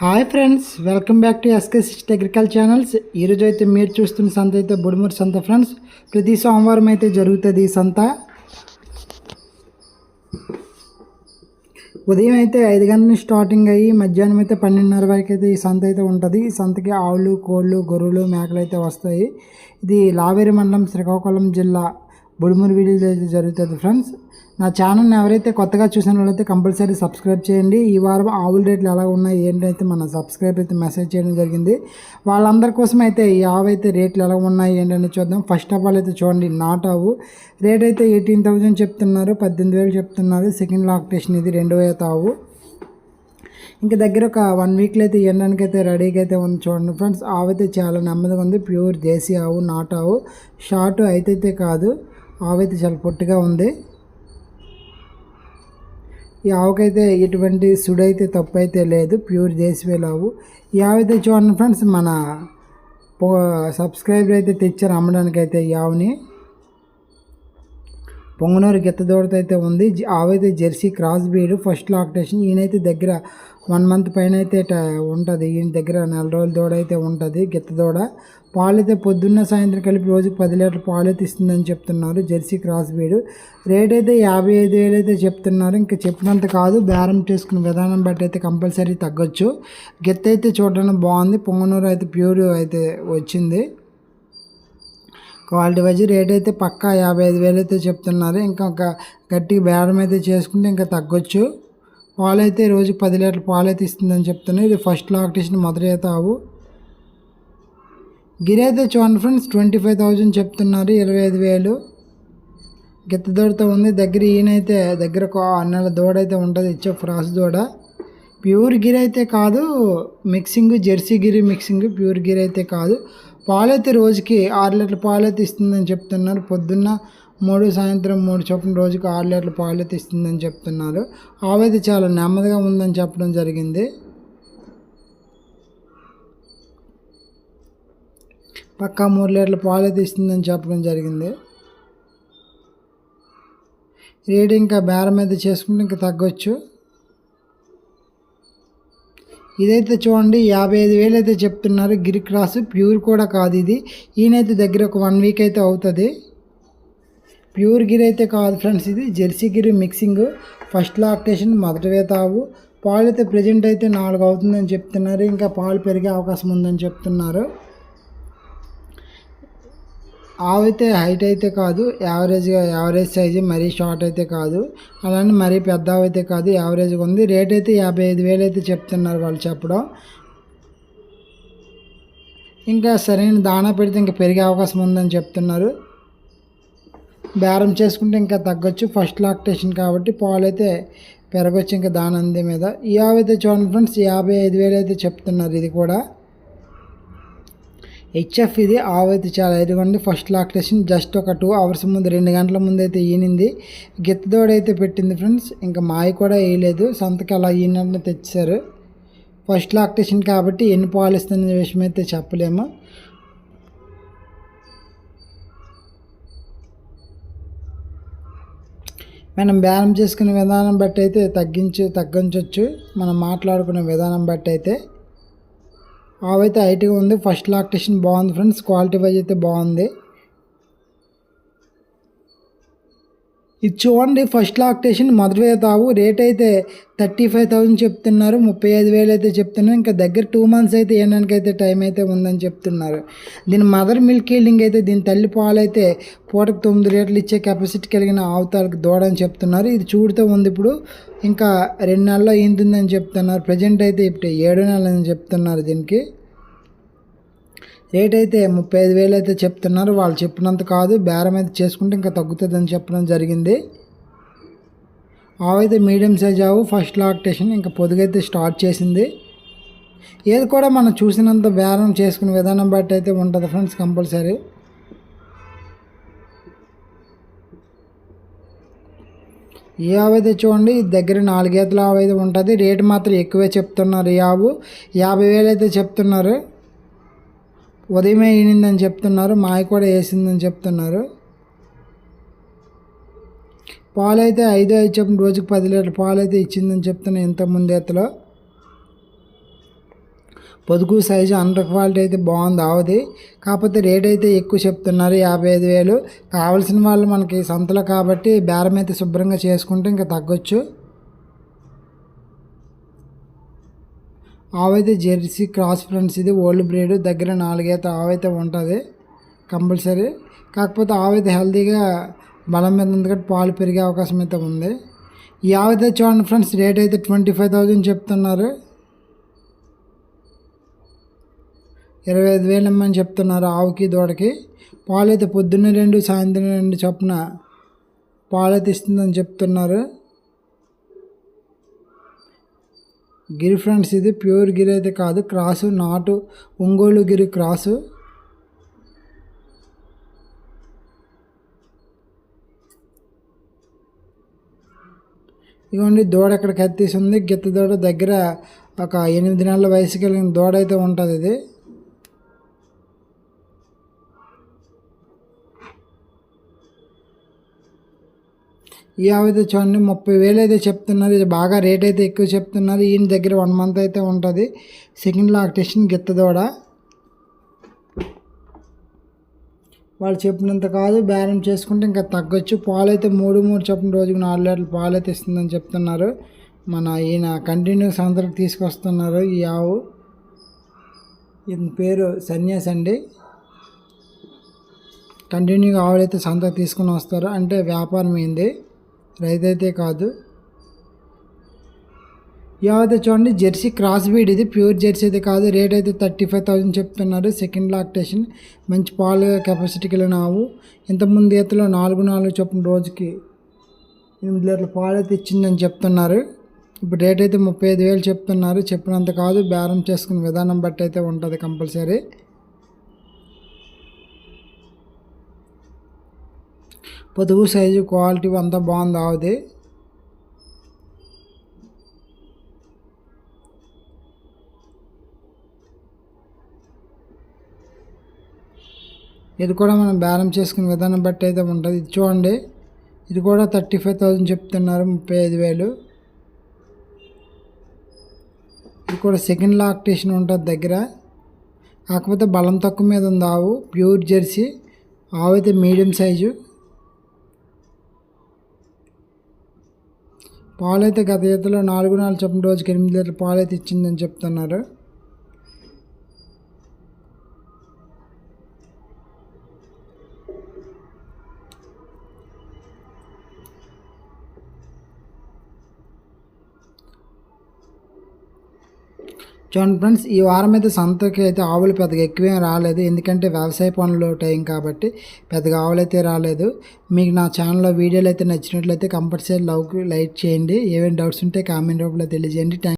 Hi friends welcome back to S K sixth agriculture channels. ఈరోజు అయితే మీరు చూస్తున్న సంత అయితే బుడుమూరు సంత ఫ్రెండ్స్. ప్రతి సోమవారం అయితే జరుగుతుంది ఈ సంత. ఉదయం అయితే ఐదు గంటల నుంచి స్టార్టింగ్ అయ్యి మధ్యాహ్నం అయితే పన్నెండున్నర వరకు అయితే ఈ సంత అయితే ఉంటుంది. ఈ సంతకి ఆవులు కోళ్ళు గొర్రెలు మేకలు అయితే వస్తాయి. ఇది లావేరి మండలం శ్రీకాకుళం జిల్లా బుడుమూరు విలేజ్ అయితే జరుగుతుంది ఫ్రెండ్స్. నా ఛానల్ని ఎవరైతే కొత్తగా చూసిన వాళ్ళైతే కంపల్సరీ సబ్స్క్రైబ్ చేయండి. ఈ వారం ఆవుల రేట్లు ఎలా ఉన్నాయి ఏంటైతే మన సబ్స్క్రైబ్ అయితే మెసేజ్ చేయడం జరిగింది. వాళ్ళందరి కోసం అయితే ఈ ఆవు అయితే రేట్లు ఎలా ఉన్నాయి ఏంటని చూద్దాం. ఫస్ట్ ఆఫ్ ఆల్ అయితే చూడండి నాట్ ఆవు. రేట్ అయితే ఎయిటీన్ థౌజండ్ చెప్తున్నారు పద్దెనిమిది వేలు చెప్తున్నారు. సెకండ్ లాక్టేషన్ ఇది రెండో ఆవు. ఇంకా దగ్గర ఒక వన్ వీక్లో అయితే ఎండడానికి అయితే రెడీగా అయితే ఉంది చూడండి ఫ్రెండ్స్ ఆవు అయితే చాలా నెమ్మదిగా ఉంది ప్యూర్ దేశీ ఆవు నాట్ ఆవు. షార్ట్ అయితే అయితే కాదు ఆవు అయితే చాలా పొట్టిగా ఉంది. ఈ ఆవుకైతే ఎటువంటి సుడైతే తప్పు అయితే లేదు. ప్యూర్ దేశవేల ఆవు ఈ ఆవు అయితే చూడండి ఫ్రెండ్స్ మన సబ్స్క్రైబర్ అయితే తెచ్చారు అమ్మడానికి అయితే ఈ ఆవుని. పొంగనూరు గిత్తదోడతో అయితే ఉంది. అవైతే Jersey cross breed first lactation. ఈయనైతే దగ్గర వన్ మంత్ పైన అయితే ఉంటుంది. ఈయన దగ్గర నెల రోజుల దూడ అయితే ఉంటుంది గిత్తదోడ. పాలు అయితే పొద్దున్న సాయంత్రం కలిపి రోజుకి పది లీటర్ పాలు అయితే ఇస్తుందని చెప్తున్నారు జెర్సీ క్రాస్ బీడ్. రేట్ అయితే యాభై ఐదు వేలు అయితే చెప్తున్నారు. ఇంకా చెప్పినంత కాదు బేరం చేసుకునే విధానం బట్టి అయితే కంపల్సరీ తగ్గొచ్చు. గిత్త అయితే చూడడానికి బాగుంది. పొంగనూరు అయితే ప్యూర్ అయితే వచ్చింది. క్వాలిటీ వైజ్ రేట్ అయితే పక్కా యాభై ఐదు వేలు అయితే చెప్తున్నారు. ఇంకా ఒక గట్టి బేరం అయితే చేసుకుంటే ఇంకా తగ్గొచ్చు. పాలు అయితే రోజు పది లీటర్లు పాలు అయితే ఇస్తుందని చెప్తున్నారు ఇది ఫస్ట్ లాక్టేషన్ మొదలైతే ఆవు గిరి అయితే చూడండి ఫ్రెండ్స్ ట్వంటీ ఫైవ్ థౌజండ్ చెప్తున్నారు ఇరవై ఐదు వేలు. గిత్త దూడతో ఉంది. దగ్గర ఈయనైతే దగ్గర ఒక దూడ అయితే ఉంటుంది ఇచ్చే ఫ్రాస్ దూడ. ప్యూర్ గిర్ అయితే కాదు mixing Jersey Gir mixing pure Gir అయితే కాదు. పాలైతే రోజుకి ఆరు లీటర్ల పాలు అయితే ఇస్తుందని చెప్తున్నారు. పొద్దున్న మూడు సాయంత్రం మూడు చొప్పున రోజుకి ఆరు లీటర్ల పాలు అయితే ఇస్తుందని చెప్తున్నారు. ఆవైతే చాలా నెమ్మదిగా ఉందని చెప్పడం జరిగింది. పక్కా మూడు లీటర్ల పాలు అయితే ఇస్తుందని చెప్పడం జరిగింది. రేట్ ఇంకా బేరం అయితే చేసుకుంటే ఇంకా తగ్గొచ్చు. ఇదైతే చూడండి యాభై ఐదు వేలు అయితే చెప్తున్నారు. గిరి క్రాస్ ప్యూర్ కూడా కాదు ఇది. ఈయనైతే దగ్గర ఒక వన్ వీక్ అయితే అవుతుంది. ప్యూర్ గిరి అయితే కాదు ఫ్రెండ్స్ ఇది. Jersey Gir mixing first lactation మొదటవే తావు. పాలు అయితే ప్రజెంట్ అయితే నాలుగు అవుతుందని చెప్తున్నారు. ఇంకా పాలు పెరిగే అవకాశం ఉందని చెప్తున్నారు. ఆవు హైట్ అయితే కాదు యావరేజ్గా యావరేజ్ సైజు మరీ షార్ట్ అయితే కాదు. అలానే మరీ పెద్ద అయితే కాదు యావరేజ్గా ఉంది. రేట్ అయితే యాభై ఐదు వేలు అయితే చెప్తున్నారు వాళ్ళు చెప్పడం. ఇంకా సరైన దాణా పెడితే ఇంకా పెరిగే అవకాశం ఉందని చెప్తున్నారు. బేరం చేసుకుంటే ఇంకా తగ్గొచ్చు. ఫస్ట్ లాక్టేషన్ కాబట్టి పాలు అయితే పెరగొచ్చు ఇంకా దాని అందే మీద. ఈ ఆవు అయితే చూడండి ఫ్రెండ్స్ యాభై ఐదు వేలు అయితే చెప్తున్నారు ఇది కూడా. హెచ్ఎఫ్ ఇది ఆవు అయితే చాలా ఎదుగుండి ఫస్ట్ లాక్టేషన్ జస్ట్ ఒక టూ అవర్స్ ముందు రెండు గంటల ముందు అయితే ఈనింది. గిత్తదోడైతే పెట్టింది ఫ్రెండ్స్ ఇంకా మాయ కూడా వేయలేదు. సంతకి అలా ఈనని తెచ్చారు. ఫస్ట్ లాక్టేషన్ కాబట్టి ఎన్ని పాలిస్తున్న విషయం అయితే చెప్పలేము. మనం బ్యానం చేసుకునే విధానం బట్టి అయితే తగ్గించి తగ్గించవచ్చు మనం మాట్లాడుకునే విధానం బట్టి అయితే. ఆవైతే హైట్గా ఉంది. ఫస్ట్ లాక్టేషన్ బాగుంది ఫ్రెండ్స్. క్వాలిటీ వైజ్ అయితే బాగుంది. ఇది చూడండి ఫస్ట్ లాక్టేషన్ మొదటి తావు రేట్ అయితే థర్టీ ఫైవ్ థౌజండ్ చెప్తున్నారు. ముప్పై ఐదు వేలు అయితే చెప్తున్నారు. ఇంకా దగ్గర టూ మంత్స్ అయితే ఏనానికి అయితే టైం అయితే ఉందని చెప్తున్నారు. దీని మదర్ మిల్క్ హీలింగ్ అయితే దీని తల్లి పాలు అయితే పూటకు తొమ్మిది లీటర్లు ఇచ్చే కెపాసిటీ కలిగిన ఆవుతాలకు దూడ అని చెప్తున్నారు. ఇది చూడుతూ ఉంది ఇప్పుడు. ఇంకా రెండు నెలల్లో ఈంతుందని చెప్తున్నారు. ప్రజెంట్ అయితే ఇప్పుడు ఏడు నెలలని చెప్తున్నారు దీనికి. రేట్ అయితే ముప్పై ఐదు వేలు అయితే చెప్తున్నారు. వాళ్ళు చెప్పినంత కాదు. బేరం అయితే చేసుకుంటే ఇంకా తగ్గుతుందని చెప్పడం జరిగింది. ఆవైతే మీడియం సైజ్ ఆవు ఫస్ట్ లాక్టేషన్ ఇంకా పొదుగైతే స్టార్ట్ చేసింది. ఏది కూడా మనం చూసినంత బేరం చేసుకునే విధానం బట్టి అయితే ఉంటుంది ఫ్రెండ్స్ కంపల్సరీ. ఈ ఆవు అయితే చూడండి దగ్గర నాలుగేతల ఆవు అయితే ఉంటుంది. రేటు మాత్రం ఎక్కువే చెప్తున్నారు ఈ ఆవు. యాభై వేలు అయితే చెప్తున్నారు. ఉదయమే ఈనిందని చెప్తున్నారు మాయ కూడా వేసిందని చెప్తున్నారు. పాలు అయితే ఐదు ఐదు చెప్పిన రోజుకి పది లీటర్ పాలు అయితే ఇచ్చిందని చెప్తున్నాను ఇంత ముందేతలో పొదుగు సైజు అండర్ క్వాలిటీ అయితే బాగుంది ఆవుది. కాకపోతే రేట్ అయితే ఎక్కువ చెప్తున్నారు యాభై ఐదు వేలు. కావాల్సిన వాళ్ళు మనకి సంతలో కాబట్టి బేరం అయితే శుభ్రంగా చేసుకుంటే ఇంకా తగ్గొచ్చు. ఆవైతే జెర్సీ క్రాస్ ఫ్రెండ్స్ ఇది ఓల్డ్ బ్రీడ్. దగ్గర నాలుగైతే ఆవైతే ఉంటుంది కంపల్సరీ. కాకపోతే ఆవైతే హెల్తీగా బలం మీద ఉంది కాబట్టి పాలు పెరిగే అవకాశం అయితే ఉంది. ఈ ఆవైతే చూడండి ఫ్రెండ్స్ రేట్ అయితే ట్వంటీ ఫైవ్ థౌజండ్ చెప్తున్నారు. ఇరవై ఐదు వేలు ఇమ్మని చెప్తున్నారు ఆవుకి దూడకి. పాలు అయితే పొద్దున్న రెండు సాయంత్రం రెండు చొప్పున పాలు అయితే ఇస్తుందని చెప్తున్నారు. గిరి ఫ్రెండ్స్ ఇది ప్యూర్ గిరి అయితే కాదు. క్రాసు నాటు ఒంగోలు గిరి క్రాసు. ఇదిగోండి దూడ ఇక్కడ కత్తీసి ఉంది గిత్త దూడ దగ్గర ఒక ఎనిమిది నెలల వయసు కలిగిన దూడ అయితే ఉంటుంది ఇది. ఈ అయితే చూడండి ముప్పై వేలు అయితే చెప్తున్నారు. ఇది బాగా రేట్ అయితే ఎక్కువ చెప్తున్నారు. ఈయన దగ్గర వన్ మంత్ అయితే ఉంటుంది. సెకండ్ లాక్టేషన్ గిత్తదోడ వాళ్ళు చెప్పినంత కాదు బేరం చేసుకుంటే ఇంకా తగ్గొచ్చు. పాలు అయితే మూడు మూడు చొప్పున రోజుకు నాలుగు లీటర్లు పాలు అయితే ఇస్తుందని చెప్తున్నారు. మన ఈయన కంటిన్యూస్ అందరికి తీసుకొస్తున్నారు. ఈ ఆవు. ఈయన పేరు సన్యాస్ అండి. కంటిన్యూగా ఆవులైతే సంతకు తీసుకుని వస్తారు. అంటే వ్యాపారం అయింది. రైతైతే కాదు. యావైతే చూడండి జెర్సీ క్రాస్ బీడ్ ఇది ప్యూర్ జెర్సీ అయితే కాదు. రేట్ అయితే థర్టీ ఫైవ్ థౌజండ్ చెప్తున్నారు. సెకండ్ లాక్టేషన్ మంచి పాలు కెపాసిటీకి వెళ్ళిన ఆవు ఇంతకుముందు ఎత్తులో నాలుగు నాలుగు చొప్పున రోజుకి ఎనిమిది లీటర్ల పాలు అయితే ఇచ్చిందని చెప్తున్నారు. ఇప్పుడు రేట్ అయితే ముప్పై ఐదు వేలు చెప్తున్నారు. చెప్పినంత కాదు బేరం చేసుకునే విధానం బట్టి అయితే ఉంటుంది కంపల్సరీ. పొదుగు సైజు క్వాలిటీ అంతా బాగుంది ఆవుది ఇది కూడా మనం బ్యాలెన్స్ చేసుకునే విధానం బట్టి అయితే ఉంటుంది. ఇది చూడండి. ఇది కూడా థర్టీ ఫైవ్ థౌజండ్ చెప్తున్నారు ముప్పై ఐదు వేలు. ఇది కూడా సెకండ్ లాక్టేషన్ ఉంటుంది దగ్గర. కాకపోతే బలం తక్కువ మీద ఉంది ఆవు ప్యూర్ జెర్సీ. ఆవు అయితే మీడియం సైజు. పాలైతే గత ఈతలో నాలుగు నాలుగు చొప్పున రోజుకి ఎనిమిది లీటర్ల పాలైతే ఇచ్చిందని చెప్తున్నారు. చూడండి ఫ్రెండ్స్ ఈ వారం అయితే సంతకి అయితే ఆవులు పెద్దగా ఎక్కువేం రాలేదు. ఎందుకంటే వ్యవసాయ పనులు టైం కాబట్టి పెద్దగా ఆవులు అయితే రాలేదు. మీకు నా ఛానల్లో వీడియోలు అయితే నచ్చినట్లయితే కంపల్సరీ లవ్ లైక్ చేయండి. ఏమైనా డౌట్స్ ఉంటే కామెంట్ రూపంలో తెలియజేయండి. థ్యాంక్